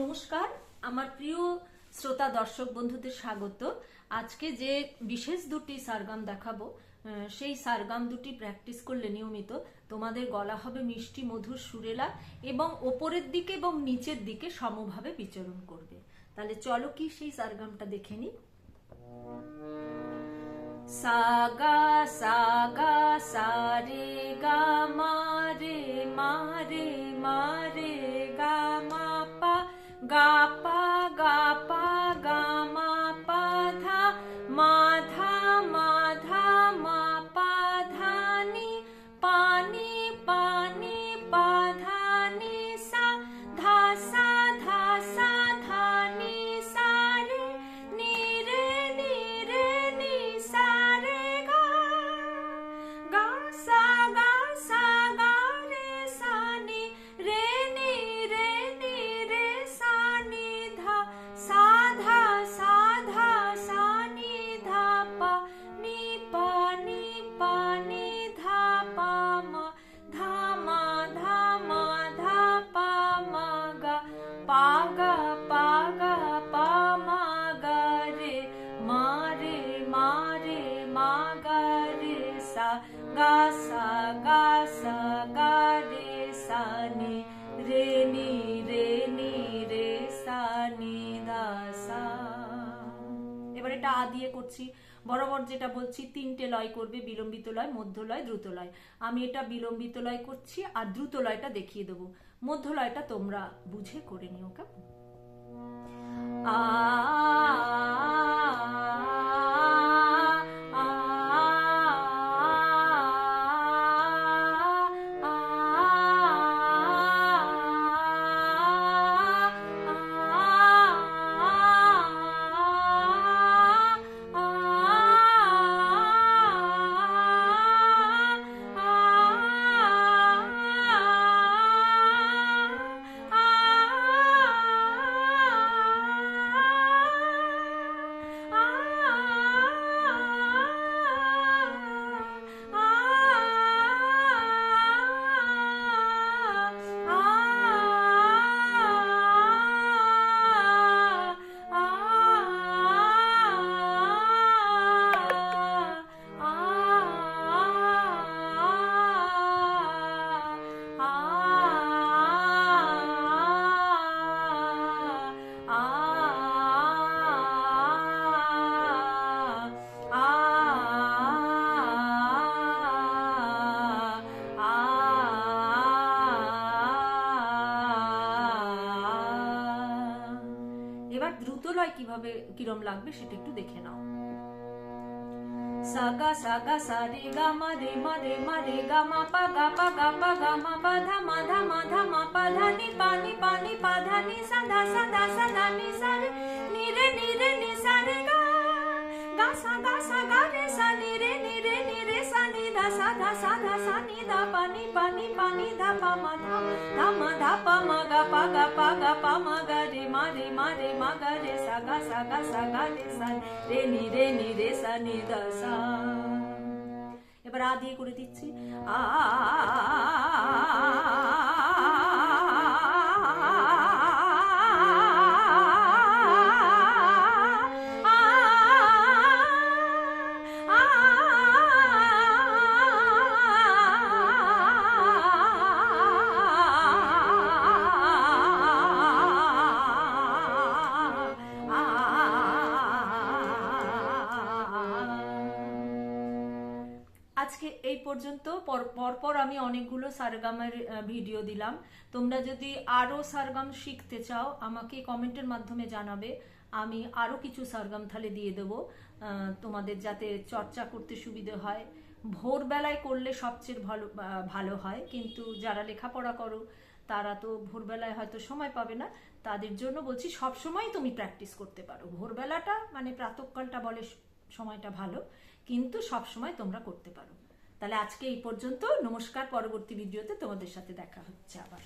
নমস্কার, আমার প্রিয় শ্রোতা দর্শক বন্ধুদের স্বাগত। আজকে যে বিশেষ দুটি সারগাম দেখাবো সেই সারগাম দুটি প্র্যাকটিস করলে নিয়মিত। তোমাদের গলা হবে মিষ্টি, মধুর সুরেলা এবং ওপরের দিকে এবং নিচের দিকে সমভাবে বিচরণ করবে। তাহলে চলো কি সেই সারগামটা দেখে নিই। সাগা সাগা, সারে গা মারে মারে গা এবার এটা আ দিয়ে করছি। বরাবর যেটা বলছি, তিনটে লয় করবে, বিলম্বিত লয়, মধ্য লয়, দ্রুত লয়। আমি এটা বিলম্বিত লয় করছি আর দ্রুত লয়টা দেখিয়ে দেবো। মধ্য লয়টা তোমরা বুঝে করে নিও, কেমন? আ এবার দ্রুত লয় কীভাবে, কিরম লাগবে সেটা একটু দেখে নাও। সাগা সাগা, সারে গা, মা রে মা রে মা রে গা, মা পা গা পা গা পা গা, মা পা ধা, মা ধা মা ধা, মা পা ধা, নি পা নি পা নি পা ধা, নি সা, ধা সা ধা সা, ধা, নি সা, রে, নি রে নি রে, নি সা, রে গা। গা, সা গা সা, গা, রে, সা, নি রে নি রে নি রে, সা, নি ধা, সা ধা সা ধা, সা, নি ধা, পা, নি পা নি পা, নি ধা, পা, মা, ধা ধা, মা ধা পা মা গা পা গা পা গা পা মা গা রে মা রে মা রে মা গা রে সা গা সা গা সা গা রে সা রে নি রে নি রে আজকে এই পর্যন্ত। পর- পরপর আমি অনেকগুলো সারগামের ভিডিও দিলাম। তোমরা যদি আরও সারগাম শিখতে চাও, আমাকে কমেন্টের মাধ্যমে জানাবে। আমি আরও কিছু সারগাম তাহলে দিয়ে দেবো তোমাদের যাতে চর্চা করতে সুবিধে হয়। ভোরবেলায় করলে সবচেয়ে ভালো ভালো হয়। কিন্তু যারা লেখাপড়া করো, তারা তো ভোরবেলায় হয়তো সময় পাবে না। তাদের জন্য বলছি সব সময় তুমি প্র্যাকটিস করতে পারো। ভোরবেলাটা মানে প্রাতকালটা বলে সময়টা ভালো, কিন্তু সব সময় তোমরা করতে পারো। তাহলে আজকে এই পর্যন্ত। নমস্কার পরবর্তী ভিডিওতে তোমাদের সাথে দেখা হচ্ছে আবার।